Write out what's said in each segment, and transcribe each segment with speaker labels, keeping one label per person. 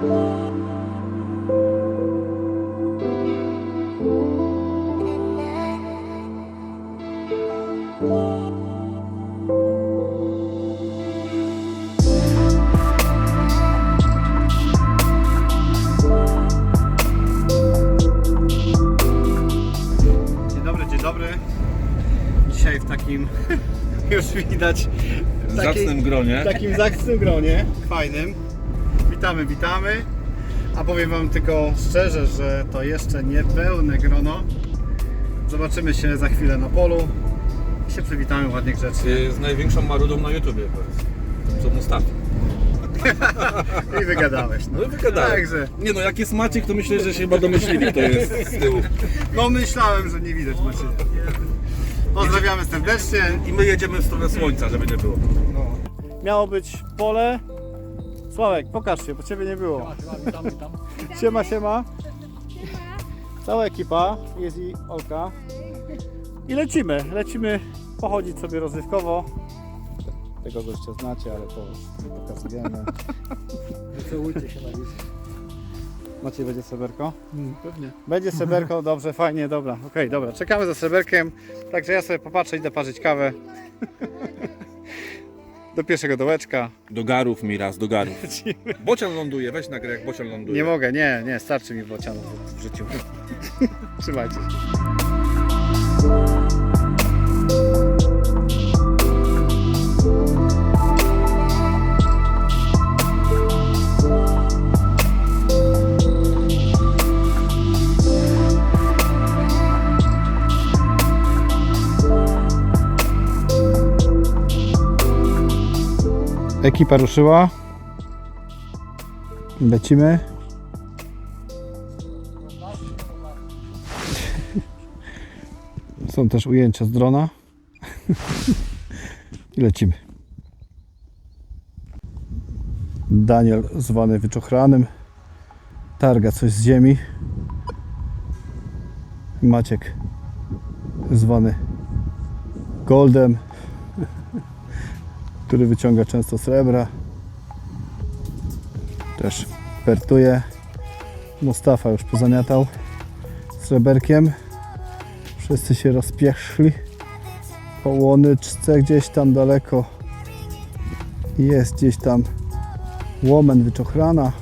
Speaker 1: Dzisiaj w takim już widać
Speaker 2: W zacnym gronie.
Speaker 1: w takim zacnym gronie, fajnym. Witamy, witamy. A powiem Wam tylko szczerze, że to jeszcze nie pełne grono. Zobaczymy się za chwilę na polu i się przywitamy ładnie grzecznie.
Speaker 2: Y, Z największą marudą na YouTubie, powiedz. Co Mustafa.
Speaker 1: I wygadałeś. No,
Speaker 2: No i wygadałem.
Speaker 1: Także,
Speaker 2: Nie no, jak jest Maciek, to myślę, że się chyba domyślili, to jest z tyłu.
Speaker 1: no myślałem, że nie widać Macieja. Pozdrawiamy serdecznie.
Speaker 2: I my jedziemy w stronę słońca, żeby nie było.
Speaker 1: Miało być pole. Sławek, pokaż się, bo Ciebie nie było. Siema, siema. Cała ekipa, jest i Olka. I lecimy, lecimy pochodzić sobie rozrywkowo. Tego gościa znacie, ale to nie pokazujemy.
Speaker 3: Wycałujcie się na list.
Speaker 1: Macie będzie sreberko?
Speaker 3: Pewnie.
Speaker 1: Będzie sreberko, dobrze, fajnie, dobra. Okej, dobra, czekamy za sreberkiem. Także ja sobie popatrzę, idę parzyć kawę. Do pierwszego dołeczka.
Speaker 2: Do garów mi raz, do garów. Bocian ląduje, weź nagrę jak bocian ląduje.
Speaker 1: Nie mogę, nie, nie, starczy mi bocianów w życiu. Trzymajcie się. Ekipa ruszyła. Lecimy. Są też ujęcia z drona. I lecimy. Daniel zwany wyczochranym. Targa coś z ziemi. Maciek zwany Goldem, który wyciąga często srebra. Też pertuje. Mustafa już pozamiatał sreberkiem. Wszyscy się rozpieszli. Po łonyczce gdzieś tam daleko jest gdzieś tam łomen wyczochrana.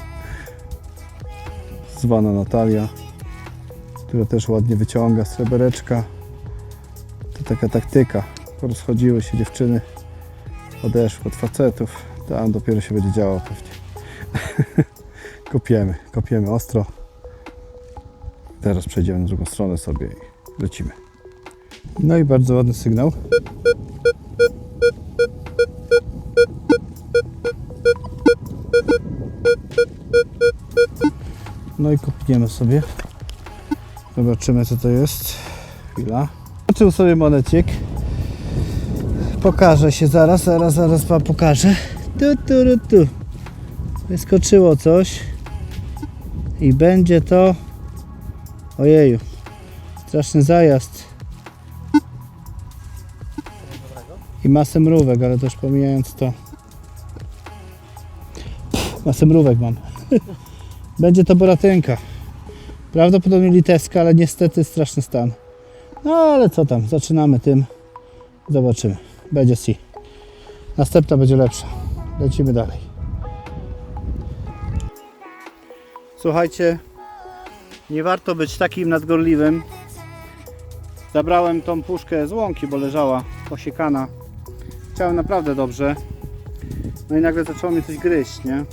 Speaker 1: Zwana Natalia, która też ładnie wyciąga srebereczka. To taka taktyka. Porozchodziły się dziewczyny, odeszły od facetów. Tam dopiero się będzie działo pewnie. kopiemy, kopiemy ostro. Teraz przejdziemy na drugą stronę sobie i lecimy. No i bardzo ładny sygnał. No i kopniemy sobie. Zobaczymy co to jest. Chwila. Zobaczył sobie monecik. Pokażę się zaraz, zaraz, zaraz wam pokażę. Tu, tu, tu. Wyskoczyło coś. I będzie to Ojeju, straszny zajazd. I masę mrówek, ale też pomijając to. Masę mrówek mam. Będzie to boratynka. Prawdopodobnie litewska, ale niestety straszny stan. No ale co tam, zaczynamy tym. Zobaczymy. Będzie si. Następna będzie lepsza. Lecimy dalej. Słuchajcie, nie warto być takim nadgorliwym. Zabrałem tą puszkę z łąki, bo leżała posiekana. Chciałem naprawdę dobrze. No i nagle zaczęło mnie coś gryźć, nie?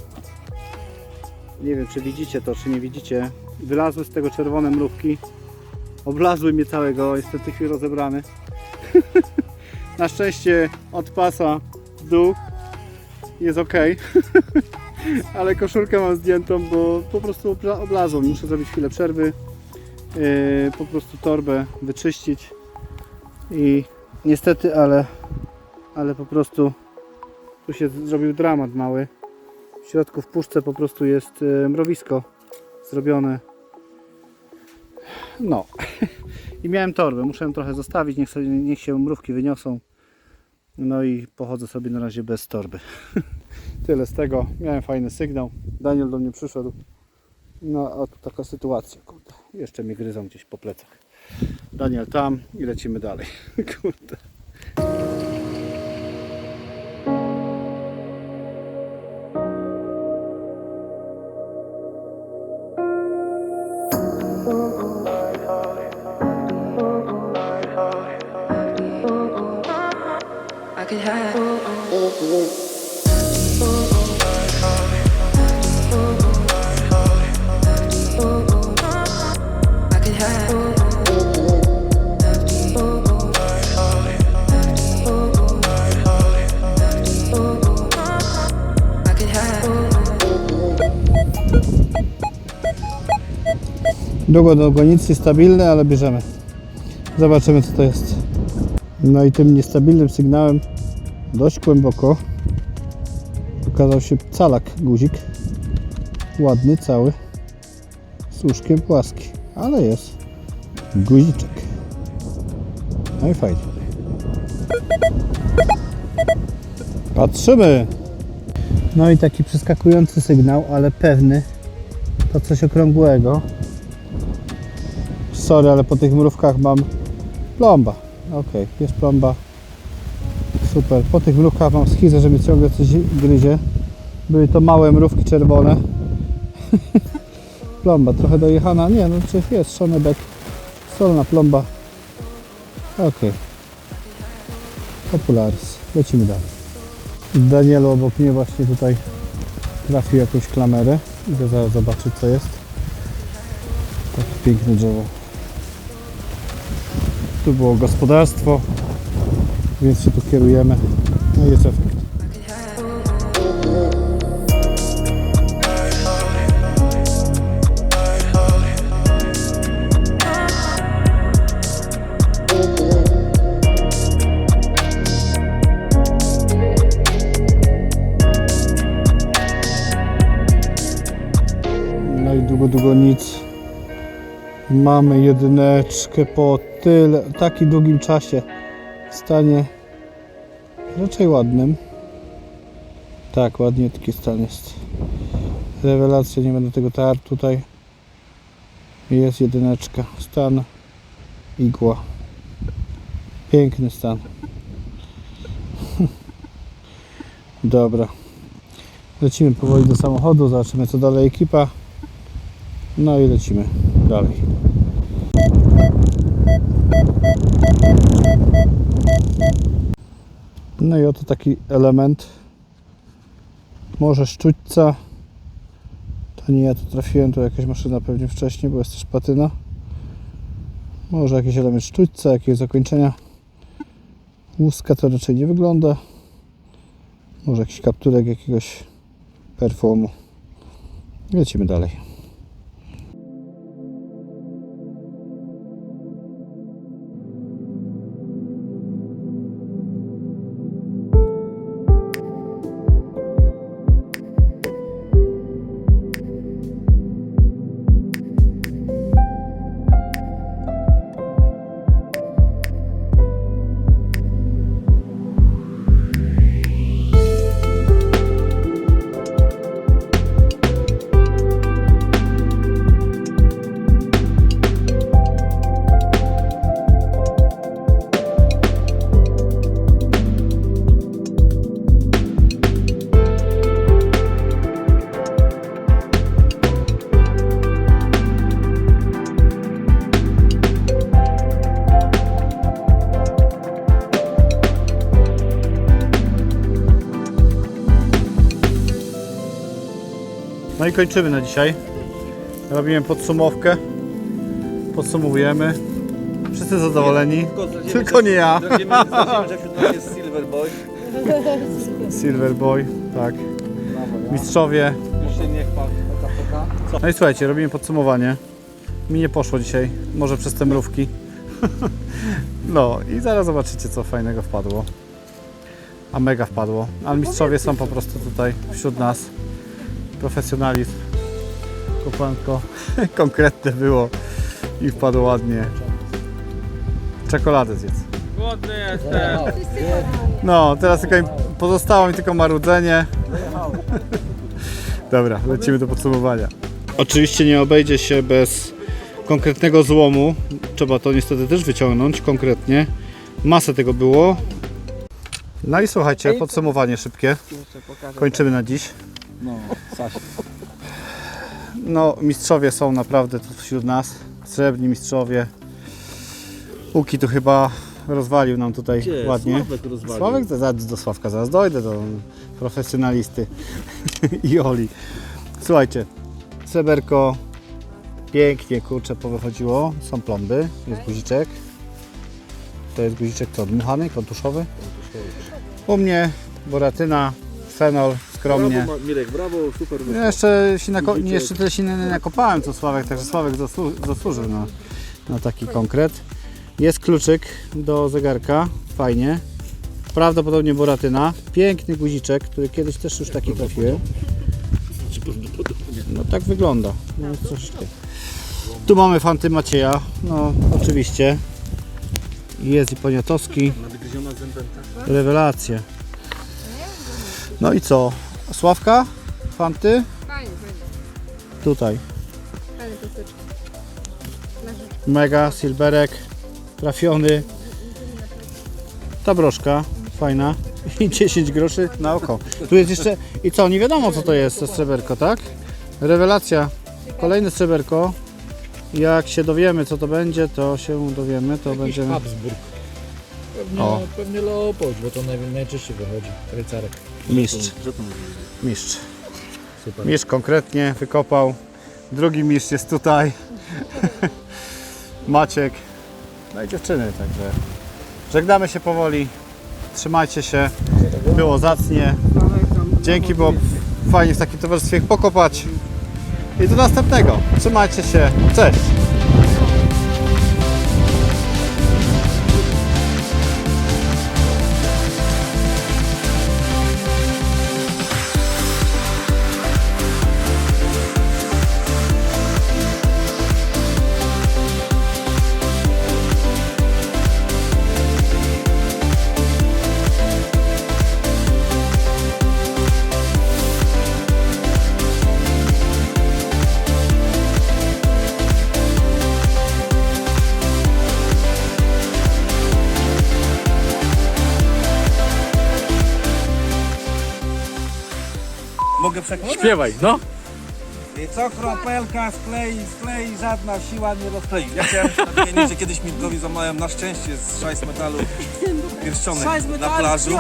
Speaker 1: Nie wiem, czy widzicie to, czy nie widzicie. Wylazły z tego czerwone mrówki. Oblazły mnie całego, jestem w tej chwili rozebrany. Na szczęście od pasa w dół jest ok. ale koszulkę mam zdjętą, bo po prostu obla- oblazło. mi. Muszę zrobić chwilę przerwy, yy, po prostu torbę wyczyścić i niestety, ale, ale po prostu tu się zrobił dramat mały. W środku w puszce po prostu jest yy, mrowisko zrobione. No. I miałem torbę, muszę ją trochę zostawić, niech, sobie, niech się mrówki wyniosą. No i pochodzę sobie na razie bez torby. Tyle z tego. Miałem fajny sygnał. Daniel do mnie przyszedł. No a tu taka sytuacja, kurde. Jeszcze mnie gryzą gdzieś po plecach. Daniel tam i lecimy dalej. Kurde.
Speaker 4: Could have.
Speaker 1: Długo, niestabilne, ale bierzemy. Zobaczymy co to jest. No i tym niestabilnym sygnałem dość głęboko okazał się calak guzik. Ładny, cały. Z łóżkiem płaski, ale jest guziczek. No i fajnie. Patrzymy! No i taki przeskakujący sygnał, ale pewny. To coś okrągłego. Sorry, ale po tych mrówkach mam plomba. Ok, jest plomba. Super. Po tych mrówkach mam schizę, że mi ciągle coś gryzie. Były to małe mrówki czerwone. plomba trochę dojechana. Nie, no czy jest szonebek. Solna plomba. Ok. Popularis. Lecimy dalej. Danielu obok mnie właśnie tutaj trafił jakąś klamerę. Idę zaraz zobaczyć co jest. Takie piękne drzewo. Tu było gospodarstwo, więc się tu kierujemy. No i jest efekt. No długo, długo nic. Mamy jedyneczkę po tyle, takim długim czasie w stanie raczej ładnym. Tak, ładniutki stan jest. Rewelacja, nie będę tego tarł tutaj. Jest jedyneczka. Stan igła. Piękny stan. Dobra. Lecimy powoli do samochodu, zobaczymy co dalej ekipa. No i lecimy dalej. No i oto taki element. Może szczućca. To nie ja tu trafiłem, to jakaś maszyna pewnie wcześniej, bo jest też patyna. Może jakiś element szczućca, jakieś zakończenia. Łuska to raczej nie wygląda. Może jakiś kapturek jakiegoś perfumu. Lecimy dalej. No i kończymy na dzisiaj. Robimy podsumowkę. Podsumowujemy. Wszyscy zadowoleni. Tylko nie ja.
Speaker 2: Jest Silver Boy.
Speaker 1: Silver Boy, tak. Mistrzowie. No i słuchajcie, robimy podsumowanie. Mi nie poszło dzisiaj, może przez te mrówki. No i zaraz zobaczycie co fajnego wpadło. A mega wpadło. Ale mistrzowie są po prostu tutaj wśród nas. Profesjonalizm. Kopanko konkretne było i wpadło ładnie. Czekoladę zjedz.
Speaker 2: Głodny jestem.
Speaker 1: No, teraz tylko im pozostało mi tylko marudzenie. Dobra, lecimy do podsumowania. Oczywiście nie obejdzie się bez konkretnego złomu. Trzeba to niestety też wyciągnąć konkretnie. Masę tego było. No i słuchajcie, podsumowanie szybkie. Kończymy na dziś.
Speaker 3: No, Saś.
Speaker 1: No, mistrzowie są naprawdę tu wśród nas. Srebrni mistrzowie. Łuki tu chyba rozwalił nam tutaj
Speaker 3: Gdzie?
Speaker 1: ładnie.
Speaker 3: Sławek rozwalił.
Speaker 1: Sławek, zaraz do Sławka zaraz dojdę, do profesjonalisty i Oli. Słuchajcie, sreberko pięknie, kurczę, powychodziło. Są plomby, jest guziczek. To jest guziczek co, dmuchany, kontuszowy? U mnie boratyna, fenol, skromnie.
Speaker 3: Brawo, Mirek, brawo, super
Speaker 1: Ja jeszcze, się nako-
Speaker 3: Guziczek.
Speaker 1: jeszcze tyle się nie nie nakopałem co Sławek, także Sławek zasłu- zasłużył na, na taki konkret. Jest kluczyk do zegarka, fajnie. Prawdopodobnie boratyna. Piękny guziczek, który kiedyś też już taki trafiłem. No tak wygląda. No. Tu mamy fanty Macieja, no oczywiście. Jest i poniatowski. Rewelacje. No i co? Sławka? Fanty?
Speaker 5: Fajnie, fajnie.
Speaker 1: Tutaj.
Speaker 5: Fajne kosteczki.
Speaker 1: Mega, silberek, trafiony. Ta broszka, fajna. I 10 groszy na oko. Tu jest jeszcze, i co, nie wiadomo co to jest to sreberko, tak? Rewelacja. Kolejne sreberko. Jak się dowiemy co to będzie, to się dowiemy, to będziemy...
Speaker 3: Habsburg. Pewnie,
Speaker 1: O.
Speaker 3: pewnie Leopold, bo to naj, najczęściej wychodzi. Rycerek.
Speaker 1: Mistrz. Mistrz.
Speaker 3: Super.
Speaker 1: Mistrz konkretnie wykopał. Drugi mistrz jest tutaj. Maciek. No i dziewczyny, także żegnamy się powoli. Trzymajcie się. Było zacnie. Dzięki, było fajnie w takim towarzystwie pokopać. I do następnego. Trzymajcie się. Cześć.
Speaker 6: Mogę przekładać?
Speaker 3: Śpiewaj, no.
Speaker 6: I co kropelka sklei, sklei, żadna siła nie rozklei. Ja chciałem nadmienić, że kiedyś Mirkowi złamałem na szczęście z szajs metalu pierścionek na plażu,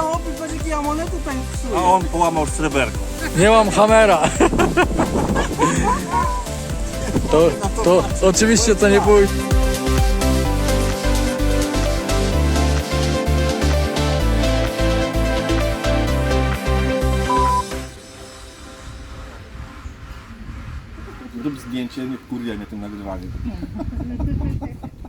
Speaker 6: a on połamał sreberko.
Speaker 3: Nie mam hamera. To, to oczywiście to nie było
Speaker 6: Rób zdjęcie, nie wkurwia mnie tym nagrywaniem.